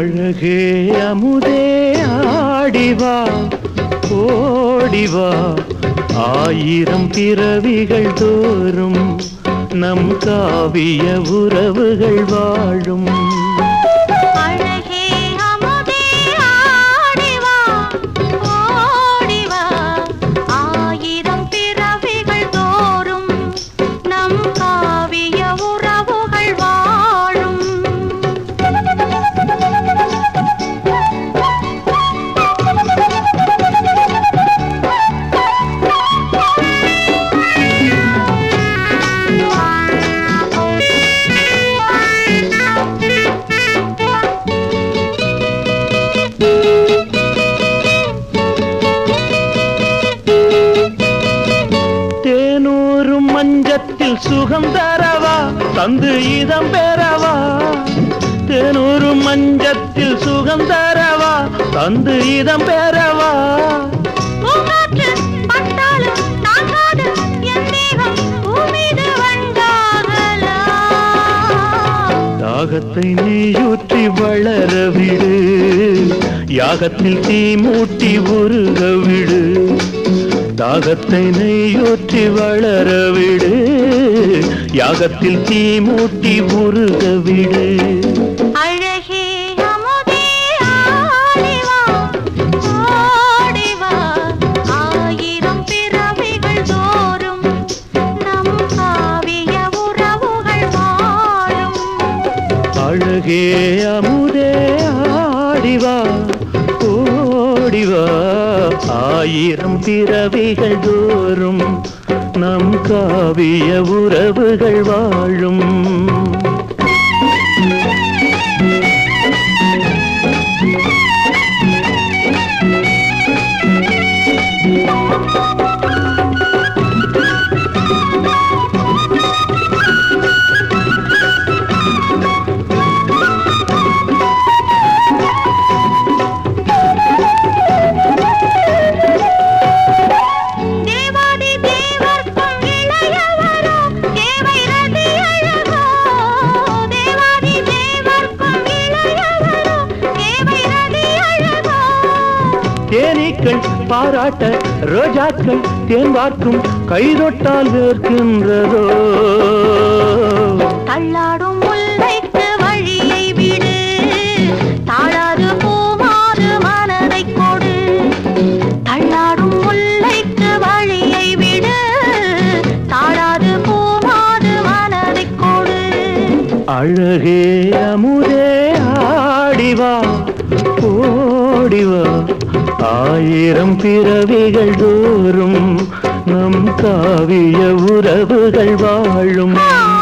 அழகே அமுதே ஆடிவா ஓடிவா. ஆயிரம் பிறவிகள் தோறும் நம் காவிய உறவுகள் வாழும். சுகம் தரவா? தந்து இதம் பெறவா? தேனூரும் மஞ்சத்தில் சுகம் தரவா? தந்து இதம் பெறவா? தாகத்தை நீயூற்றி வளர விடு யாகத்தில் தீ மூட்டி உருக விடு தாகத்தை நெய்யூற்றி வளர விடு யாகத்தில் தீ மூட்டி உருக விடு அழகே அமுதே ஆயிரம் பிறவிகள் தோறும் நம் காவிய உறவுகள் வாழும். பாராட்ட ரோஜாக்கள் தேன் பார்க்கும் கைதொட்டால் வேர்க்கின்றதோ? தள்ளாடும் முல்லைக்கு வழியை விடு. தாழாது பூமாறு மனதை கொடு. தள்ளாடும் முல்லைக்கு வழியை விடு. தாழாது பூமாறு மனதை கொடு. அழகே அமுதே ஆடிவா ஓடிவா. ஆயிரம் பிறவிகள் தோறும் நம் காவிய உறவுகள் வாழும். ஆ